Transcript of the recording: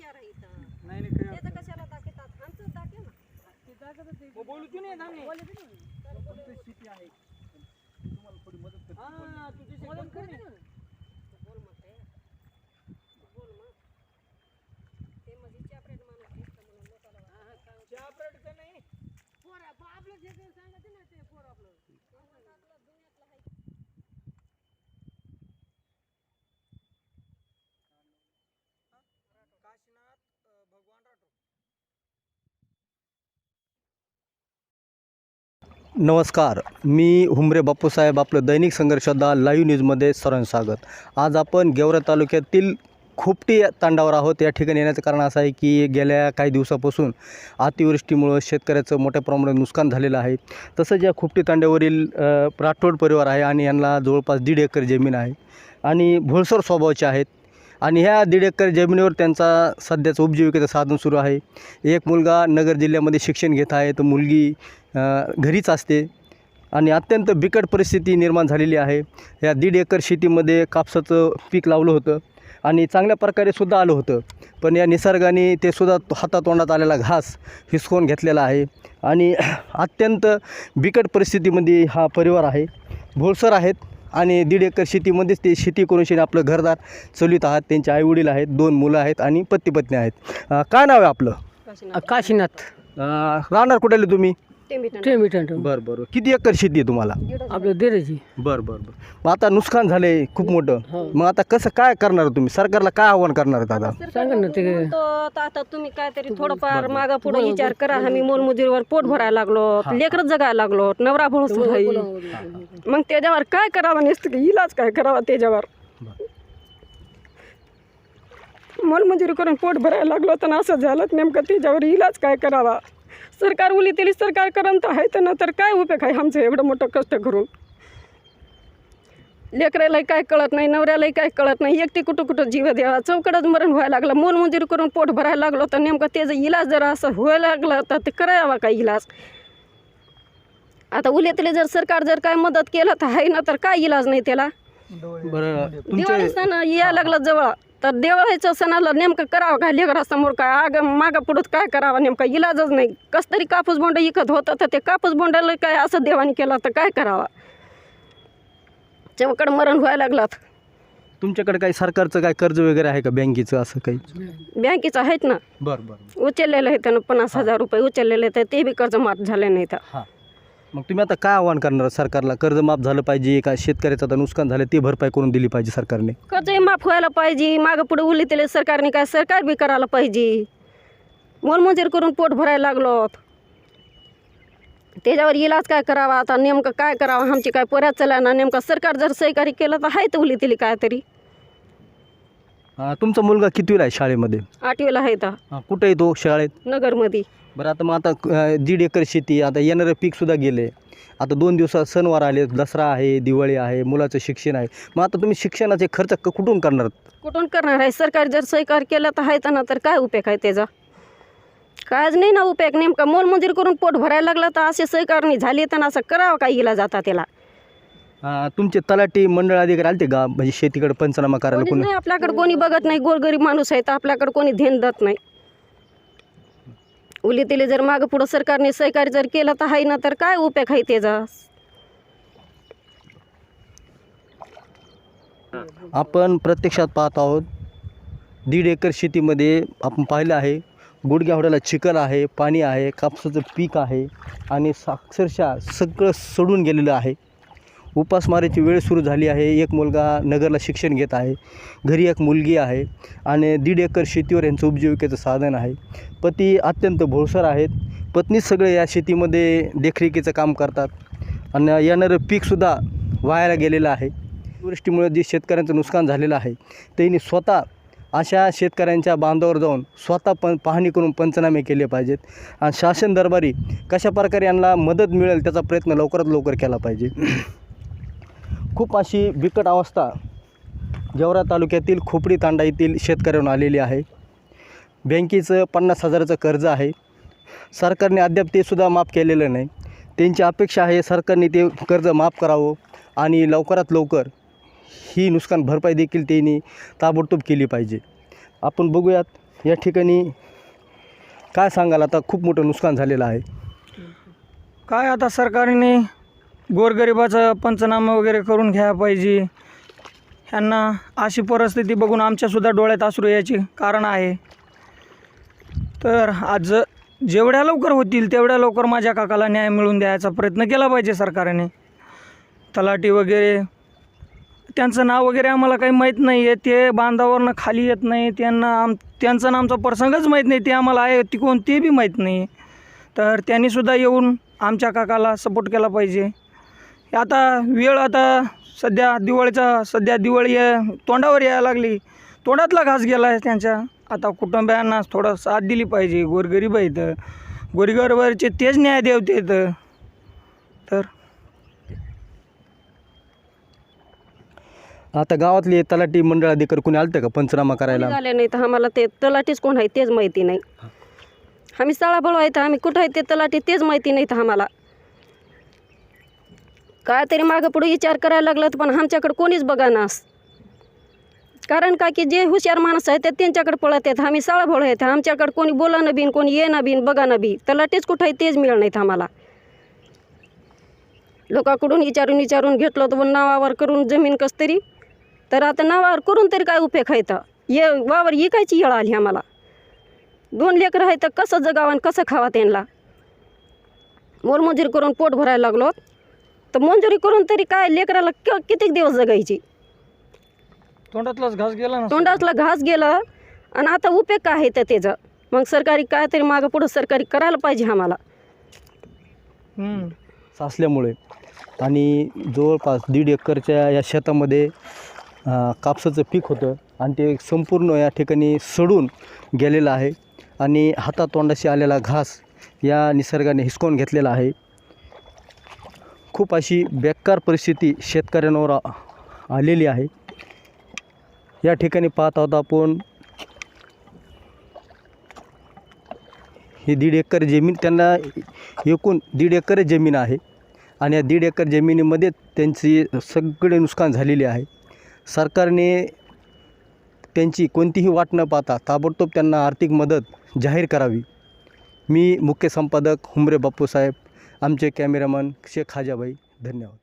हुशार आहे इथं? नाही कशाला दाखवतात? आमचं दाखव ना. मग बोलू की नाही आम्ही बोलू दे ना. तुमची शेती आहे. तुम्हाला थोडी मदत करते. हा तुझी शेती मदत कोण कर आहे? ना. बोल मग ते. बोल मग. ते म्हणजे चॅपरेट माणूस दिसतं म्हणून लोकाला वाटतं. चहा प्लेटचं नाही काशीनाथ अं, भगवान राठोड नमस्कार मी हुमरे बापूसाहेब आपलं दैनिक संघर्षदा लाईव्ह न्यूजमध्ये सरण स्वागत. आज आपण गेवरा तालुक्यातील खोपटी तांडावर आहोत. या ठिकाणी येण्याचं कारण असं आहे की गेल्या काही दिवसापासून अतिवृष्टीमुळं शेतकऱ्याचं मोठ्या प्रमाणात नुकसान झालेलं आहे. तसंच या खोपटी तांड्यावरील राठोड परिवार आहे आणि यांना जवळपास दीड एकर जमीन आहे. आणि भोळसर स्वभावाचे आहेत. आणि ह्या दीड एकर जमिनीवर त्यांचा सध्याचं उपजीविकेचं साधन सुरू आहे. एक मुलगा नगर जिल्ह्यामध्ये शिक्षण घेत आहे तर मुलगी घरीच असते आणि अत्यंत बिकट परिस्थिती निर्माण झालेली आहे. या दीड एकर शेतीमध्ये कापसाचं पीक लावलं होतं आणि चांगल्या प्रकारे सुद्धा आलं होतं. पण या निसर्गाने ते सुद्धा हातातोंडात आलेला घास हिसकून घेतलेला आहे आणि अत्यंत बिकट परिस्थितीमध्ये हा परिवार आहे. भोळसर आहेत. आणि दीड एकर शेतीमध्येच ते शेती करून शेती आपलं घरदार चालवित आहात. त्यांचे आईवडील आहेत दोन मुलं आहेत आणि पती पत्नी आहेत काय नाव आहे आपलं? काशीनाथ. राहणार कुठे आले बरं बरं किती एकर शेती आहे तुम्हाला? आपलं देराची. बरं बरं बरं. मग आता नुकसान झाले खूप मोठं. मग आता कसं काय करणार तुम्ही? सरकारला काय आव्हान करणार आहेत आता? सांगा ना ते. आता तुम्ही काहीतरी थोडंफार मागा पुढे विचार करा. आम्ही मोलमजुरीवर पोट भरायला लागलो लेकरच जगायला लागलो नवरा भोळस मग त्याच्यावर काय करावं? नसतं की इलाज काय करावा त्याच्यावर? मोलमजुरी करून पोट भरायला लागलो तर असं झालं नेमकं त्याच्यावर इलाज काय करावा? सरकार उली तरी सरकार तर आहे तर ना तर काय उपयोग आहे आमचं एवढं मोठं कष्ट करून? लेकरालाही काय कळत नाही नवऱ्यालाही काय कळत नाही एकटी कुठं कुठं जीव द्यावा चौकडच मरण व्हायला लागलं मोलमजुरी करून पोट भरायला लागलो तर नेमकं त्याचा इलाज जर असं व्हायला लागलं तर ते करावा का इलाज? आता उलेतले जर सरकार जर काय मदत केलं तर आहे ना तर काय इलाज नाही त्याला? बरं सण यायला लागलं जवळ. तर दिवाळीच्या सणाला नेमकं करावं काय? लेकरासमोर काय? आग मागं पुढं काय करावं? नेमका इलाजच नाही. कस तरी कापूस बोंड इकत होतं तर ते कापूस बोंडाला काय असं देवाने केलं तर काय करावं? चौकड मरण व्हायला लागलात तुमच्याकडे काही सरकारचं काय कर्ज वगैरे आहे का? बँकेचं असं काही? बँकेचं आहेत ना. बरं बरं उचललेलं आहे त्यानं पन्नास हजार रुपये उचललेले तर ते बी कर्ज माफ झाले नाही तर मग तुम्ही आता काय आव्हान करणार सरकारला? कर्ज माफ झालं पाहिजे का? शेतकऱ्याचं आता नुकसान झालं ते भरपाई करून दिली पाहिजे सरकारने. कर्जही माफ व्हायला पाहिजे. मागं पुढे उरले सरकारने काय? सरकार बी करायला पाहिजे. मोलमजुरी करून पोट भरायला लागलो त्याच्यावर इलाज काय करावा? आता नेमकं काय करावं? आमची काय पोऱ्या चला ना नेमकं सरकार जर सहकारी केलं तर आहे तर उलत्याली काय तरी तुमचा मुलगा कितवीला आहे शाळेमध्ये? आठवीला आहे हां, कुठे आहे तो शाळेत? नगरमध्ये. बरं आता मग आता अ, दीड एकर शेती आता येणारं पीकसुद्धा गेले. आता दोन दिवसात सणवार आले दसरा आहे दिवाळी आहे मुलाचं शिक्षण आहे. मग आता तुम्ही शिक्षणाचे खर्च क- कुठून करणार? कुठून करणार आहे? सरकार जर सहकार केलं तर आहे तर ना तर काय उपयोग आहे त्याचा? कायच नाही ना उपयोग नेमका मोलमजुरी करून पोट भरायला लागलं तर असे सहकारणी झाली तर असं करावं काय इलाज आता त्याला? अ, तुमचे तलाठी मंडळ अधिकारी आलते का? म्हणजे शेतीकडे पंचनामा करायला कोणीच कोणी? नाही आपल्याकडे कोणी बघत नाही. गोरगरीब माणूस आहे तर आपल्याकडे कोणी ध्यान देत नाही. उली तिले जर मागं पुढं सरकारने सहकार्य जर केलं तर आहे ना तर काय उपयोग आहे त्याचा? आपण प्रत्यक्षात पाहत आहोत दीड एकर शेतीमध्ये आपण पाहिलं आहे गुडघ्या होड्याला चिखल आहे पाणी आहे कापसाचं पीक आहे आणि सा- अक्षरशः सगळं सडून गेलेलं आहे. उपासमारीची वेळ सुरू झाली आहे. एक मुलगा नगरला शिक्षण घेत आहे. घरी एक मुलगी आहे आणि दीड एकर शेतीवर यांचं उपजीविकेचं साधन आहे. पती अत्यंत भोळसर आहेत. पत्नीच सगळे या शेतीमध्ये देखरेखीचं काम करतात आणि येणारं पीकसुद्धा वायाला गेलेलं आहे. अतिवृष्टीमुळे जे शेतकऱ्यांचं नुकसान झालेलं आहे त्यांनी स्वतः अशा शेतकऱ्यांच्या बांधावर जाऊन स्वतः पण पाहणी करून पंचनामे केले पाहिजेत आणि शासन दरबारी कशा प्रकारे यांना मदत मिळेल त्याचा प्रयत्न लवकरात लवकर केला पाहिजे. खूप अशी बिकट अवस्था जवरा तालुक्यातील खोपडी तांडा येथील शेतकऱ्यांना आलेली आहे. बँकेचं पन्नास हजाराचं कर्ज आहे. सरकारने अद्याप ते सुद्धा माफ केलेलं नाही. त्यांची अपेक्षा आहे सरकारने ते कर्ज माफ करावं आणि लवकरात लवकर ही नुकसान भरपाई देखील त्यांनी ताबडतोब केली पाहिजे. आपण बघूयात या ठिकाणी काय सांगाल? आता खूप मोठं नुकसान झालेलं आहे. काय आता सरकारने गोरगरिबाचं पंचनामा वगैरे करून घ्यायला पाहिजे. ह्यांना अशी परिस्थिती बघून आमच्यासुद्धा डोळ्यात अश्रू याची कारण आहे. तर आज जेवढ्या लवकर होतील तेवढ्या लवकर माझ्या काकाला न्याय मिळवून द्यायचा प्रयत्न केला पाहिजे सरकारने. तलाठी वगैरे त्यांचं नाव वगैरे आम्हाला काही माहीत नाही आहे ते बांधावरनं खाली येत नाही. त्यांना आम त्यांचं नामचा आमचा प्रसंगच माहीत नाही. ते आम्हाला आहे ती कोण ते बी माहीत नाही. तर त्यांनीसुद्धा येऊन आमच्या काकाला सपोर्ट केला पाहिजे. आता वेळ आता सध्या दिवाळीचा सध्या दिवाळी तोंडावर यायला लागली. तोंडातला घास गेला आहे त्यांच्या. आता कुटुंबियांना थोडं साथ दिली पाहिजे. गोरगरीब आहेत. गोरगरिबाचे तेच न्याय देवते तर आता गावातले तलाठी मंडळ अधिकारी कोणी आलं का? पंचनामा करायला? झाले नाही तर आम्हाला ते तलाठीच कोण आहे तेच माहिती नाही. आम्ही साळाबळ आहे तर आम्ही कुठं आहे ते तलाठी तेच माहिती नाही तर आम्हाला. काय तरी मागं पुढे विचार करायला लागलात पण आमच्याकडे कोणीच बघानास कारण का की जे हुशार माणसं आहेत ते त्यांच्याकडे पळत आहेत. आम्ही साळाभोळ आहेत. आमच्याकडे कोणी बोलानं बिन कोणी ये ना बिन बघानं बी. तर कुठं आहे तेच मिळ नाहीत आम्हाला. लोकांकडून विचारून विचारून घेतलं तर नावावर करून जमीन कस तरी. तर आता नावावर करून तरी काय उपयोग आहे तर ये वावर इकायची येळ आली आम्हाला. दोन लेकरं आहे तर कसं जगावं आणि कसं खावा त्यांना? मोलमजुरी करून पोट भरायला लागलो. तर मंजुरी करून तरी काय लेकराला क किती दिवस जगायची? तोंडातलाच घास गेला ना तोंडातला घास गेलं आणि आता उपयोग काय आहे तर त्याचं? मग सरकारी काय तरी मागं पुढं सरकारी करायला पाहिजे आम्हाला. हम्म. असल्यामुळे आणि जवळपास दीड एकरच्या या शेतामध्ये अं, कापसाचं पीक होतं आणि ते संपूर्ण या ठिकाणी सडून गेलेलं आहे. आणि हातातोंडाशी आलेला घास या निसर्गाने हिसकावून घेतलेला आहे. खूप अशी बेकार परिस्थिती शेतकऱ्यांवर आलेली आहे. या ठिकाणी पाहत आहोत आपण ही दीड एकर जमीन त्यांना एकूण दीड एकर जमीन आहे आणि या दीड एकर जमिनीमध्ये त्यांची सगळे नुकसान झालेले आहे. सरकारने त्यांची कोणतीही वाट न पाहता ताबडतोब त्यांना आर्थिक मदत जाहीर करावी. मी मुख्य संपादक हुमरे बापूसाहेब आमचे कॅमेरामन शेख खाजाबाई धन्यवाद.